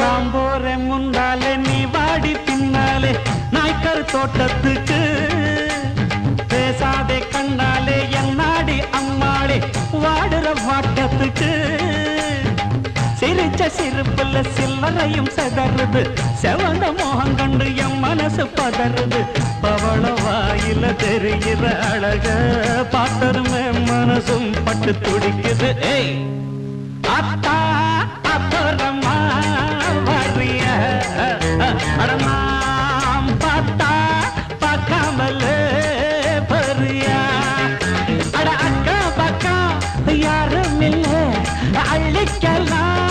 நான் போறேன் முன்னாலே நீ வாடி பின்னாலே. நாய்க்கர் தோட்டத்துக்கு பேசாதே கண்ணாலே என் நாடி அம்மாளே. வாடுற வாட்டத்துக்கு சிரிச்ச சிரிப்புல சில்லறையும் செதறுது. செவந்த மோகம் கண்டு என் மனசு பதறுது. பவள வாயில தெரிகிற அழக பாத்தருமே மனசும் பட்டு துடிக்குது. ஏய் அள்ளிக்கலாம்